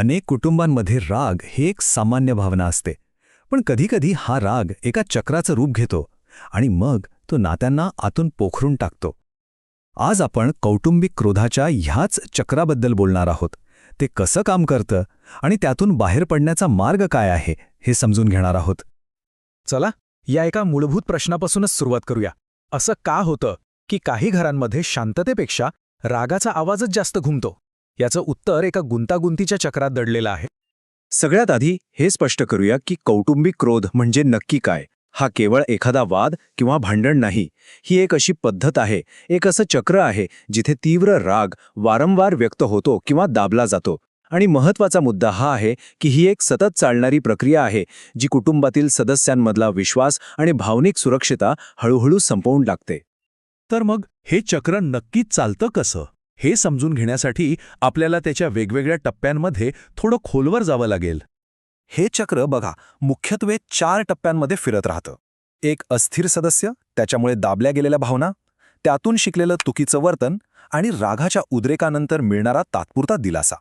अनेक कुटुंबांमध्ये राग ही एक सामान्य भावना असते. पण कधीकधी हा राग एका चक्राचं रूप घेतो आणि मग तो नात्यांना आतून पोखरून टाकतो. आज आपण कौटुंबिक क्रोधाच्या ह्याच चक्राबद्दल बोलणार आहोत. ते कसं काम करतं आणि त्यातून बाहेर पडण्याचा मार्ग काय आहे हे समजून घेणार आहोत. चला या एका मूलभूत प्रश्नापासूनच सुरुवात करूया. असं का होतं की काही घरांमध्ये शांततेपेक्षा रागाचा आवाजच जास्त घुमतो? याचं उत्तर एका गुंतागुंतीच्या चक्रात दडलेलं आहे. सगळ्यात आधी हे स्पष्ट करूया की कौटुंबिक क्रोध म्हणजे नक्की काय. हा केवळ एखादा वाद किंवा भांडण नाही. ही एक अशी पद्धत आहे एक असं चक्र आहे जिथे तीव्र राग वारंवार व्यक्त होतो किंवा दाबला जातो. आणि महत्त्वाचा मुद्दा हा आहे की ही एक सतत चालणारी प्रक्रिया आहे जी कुटुंबातील सदस्यांमधला विश्वास आणि भावनिक सुरक्षिता हळूहळू संपवून लागते तर मग हे चक्र नक्कीच चालतं कसं? हे समजून घेण्यासाठी आपल्याला त्याच्या वेगवेगळ्या टप्प्यांमध्ये थोडं खोलवर जावं लागेल. हे चक्र बघा मुख्यत्वे चार टप्प्यांमध्ये फिरत राहतं. एक अस्थिर सदस्य त्याच्यामुळे दाबल्या गेलेल्या भावना त्यातून शिकलेलं चुकीचं वर्तन आणि रागाच्या उद्रेकानंतर मिळणारा तात्पुरता दिलासा.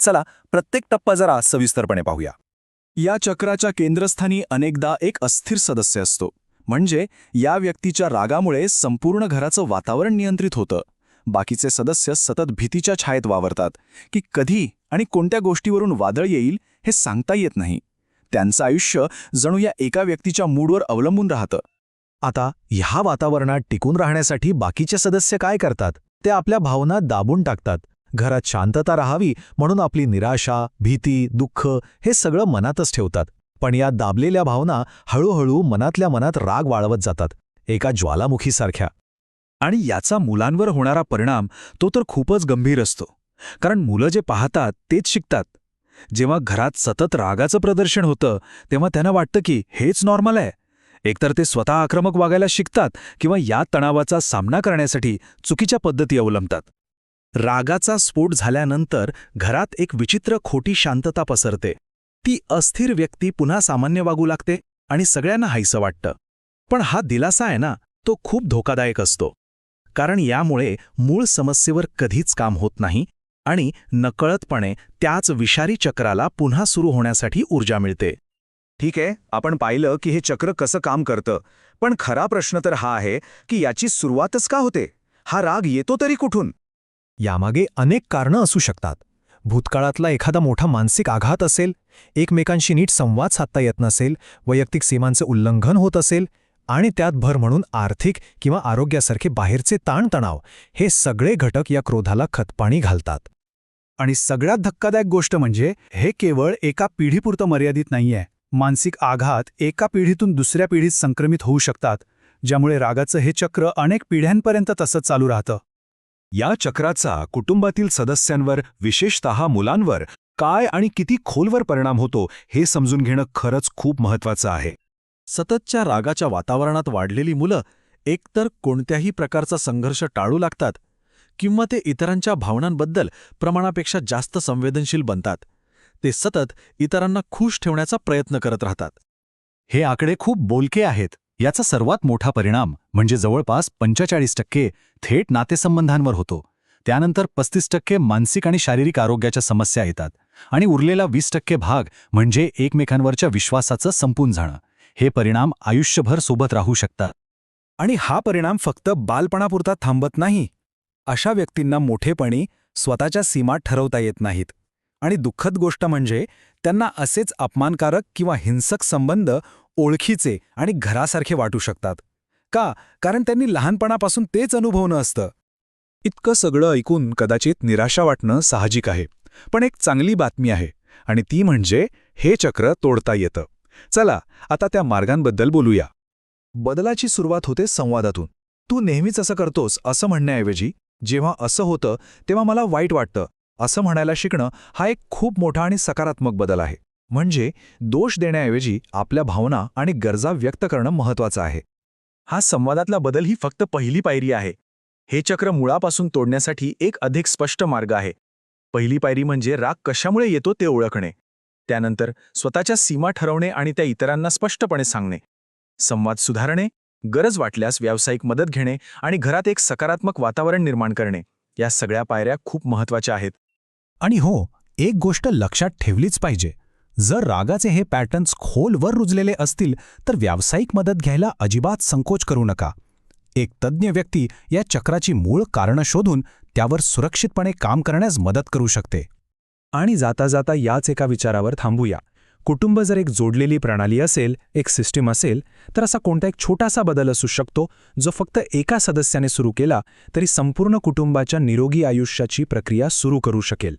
चला प्रत्येक टप्पा जरा सविस्तरपणे पाहूया. या चक्राच्या केंद्रस्थानी अनेकदा एक अस्थिर सदस्य असतो. म्हणजे या व्यक्तीच्या रागामुळे संपूर्ण घराचं वातावरण नियंत्रित होतं. बाकीचे सदस्य सतत भीतीच्या छायेत वावरतात की कधी आणि कोणत्या गोष्टीवरून वादळ येईल हे सांगता येत नाही. त्यांचं आयुष्य जणू या एका व्यक्तीच्या मूडवर अवलंबून राहतं. आता ह्या वातावरणात टिकून राहण्यासाठी बाकीचे सदस्य काय करतात? ते आपल्या भावना दाबून टाकतात. घरात शांतता राहावी म्हणून आपली निराशा भीती दुःख हे सगळं मनातच ठेवतात. पण या दाबलेल्या भावना हळूहळू मनातल्या मनात राग वाळवत जातात. एका ज्वालामुखीसारख्या. आणि याचा मुलांवर होणारा परिणाम तो तर खूपच गंभीर असतो. कारण मुलं जे पाहतात तेच शिकतात. जेव्हा घरात सतत रागाचं प्रदर्शन होतं तेव्हा त्यांना वाटतं की हेच नॉर्मल आहे. एकतर ते स्वतः आक्रमक वागायला शिकतात किंवा या तणावाचा सामना करण्यासाठी चुकीच्या पद्धती अवलंबतात. रागाचा स्फोट झाल्यानंतर घरात एक विचित्र खोटी शांतता पसरते. ती अस्थिर व्यक्ती पुन्हा सामान्य वागू लागते आणि सगळ्यांना हायसं वाटतं. पण हा दिलासा आहे ना तो खूप धोकादायक असतो. कारण यामुळे मूळ समस्येवर कधीच काम होत नाही आणि नकळतपणे त्याच विषारी चक्राला पुन्हा सुरू होण्यासाठी ऊर्जा मिळते. ठीक आहे आपण पाहिलं की हे चक्र कसं काम करतं पण खरा प्रश्न तर हा आहे की याची सुरुवातच का होते? हा राग येतो तरी कुठून? यामागे अनेक कारणं असू शकतात. भूतकाळातला एखादा मोठा मानसिक आघात असेल एकमेकांशी नीट संवाद साधता येत नसेल वैयक्तिक सीमांचं उल्लंघन होत असेल आणि त्यात भर म्हणून आर्थिक किंवा आरोग्यासारखे बाहेरचे ताणतणाव हे सगळे घटक या क्रोधाला खतपाणी घालतात. आणि सगळ्यात धक्कादायक गोष्ट म्हणजे हे केवळ एका पिढीपुरतं मर्यादित नाहीये. मानसिक आघात एका पिढीतून दुसऱ्या पिढीत संक्रमित होऊ शकतात ज्यामुळे रागाचं हे चक्र अनेक पिढ्यांपर्यंत तसंच चालू राहतं. या चक्राचा कुटुंबातील सदस्यांवर विशेषतः मुलांवर काय आणि किती खोलवर परिणाम होतो हे समजून घेणं खरंच खूप महत्वाचं आहे. सततच्या रागाच्या वातावरणात वाढलेली मुलं एकतर कोणत्याही प्रकारचा संघर्ष टाळू लागतात किंवा ते इतरांच्या भावनांबद्दल प्रमाणापेक्षा जास्त संवेदनशील बनतात. ते सतत इतरांना खुश ठेवण्याचा प्रयत्न करत राहतात. हे आकडे खूप बोलके आहेत. याचा सर्वात मोठा परिणाम म्हणजे जवळपास पंचेचाळीस टक्के थेट नातेसंबंधांवर होतो. त्यानंतर पस्तीस टक्के मानसिक आणि शारीरिक आरोग्याच्या समस्या येतात आणि उरलेला वीस टक्के भाग म्हणजे एकमेकांवरच्या विश्वासाचं संपून जाणं. हे परिणाम आयुष्यभर सोबत राहू शकतात. आणि हा परिणाम फक्त बालपणापुरता थांबत नाही अशा व्यक्तींना मोठेपणी स्वतःच्या सीमा ठरवता येत नाहीत. आणि दुःखद गोष्ट म्हणजे त्यांना असेच अपमानकारक किंवा हिंसक संबंध ओळखीचे आणि घरासारखे वाटू शकतात. का? कारण त्यांनी लहानपणापासून तेच अनुभवणं असतं. इतकं सगळं ऐकून कदाचित निराशा वाटणं साहजिक आहे पण एक चांगली बातमी आहे आणि ती म्हणजे हे चक्र तोडता येतं. चला आता त्या मार्गांबद्दल बोलूया. बदलाची सुरुवात होते संवादातून. तू नेहमीच असं करतोस असं म्हणण्याऐवजी जेव्हा असं होतं तेव्हा मला वाईट वाटतं. असं म्हणायला शिकणं हा एक खूप मोठा आणि सकारात्मक बदल आहे. म्हणजे दोष देण्याऐवजी आपल्या भावना आणि गरजा व्यक्त करणं महत्वाचं आहे. हा संवादातला बदल ही फक्त पहिली पायरी आहे. हे चक्र मुळापासून तोडण्यासाठी एक अधिक स्पष्ट मार्ग आहे. पहिली पायरी म्हणजे राग कशामुळे येतो ते ओळखणे. त्यानंतर स्वतःच्या सीमा ठरवणे आणि त्या इतरांना स्पष्टपणे सांगणे. संवाद सुधारणे गरज वाटल्यास व्यावसायिक मदत घेणे आणि घरात एक सकारात्मक वातावरण निर्माण करणे या सगळ्या पायऱ्या खूप महत्त्वाच्या आहेत. आणि हो एक गोष्ट लक्षात ठेवलीच पाहिजे. जर रागाचे हे पॅटर्न्स खोलवर रुजलेले असतील तर व्यावसायिक मदत घ्यायला अजिबात संकोच करू नका. एक तज्ज्ञ व्यक्ती या चक्राची मूळ कारणं शोधून त्यावर सुरक्षितपणे काम करण्यास मदत करू शकते. आणि जाता जाता याच एका विचारावर थांबूया. कुटुंब जर एक जोडलेली प्रणाली असेल एक सिस्टीम असेल तर असा कोणता एक छोटासा बदल असू शकतो जो फक्त एका सदस्याने सुरू केला तरी संपूर्ण कुटुंबाच्या निरोगी आयुष्याची प्रक्रिया सुरू करू शकेल.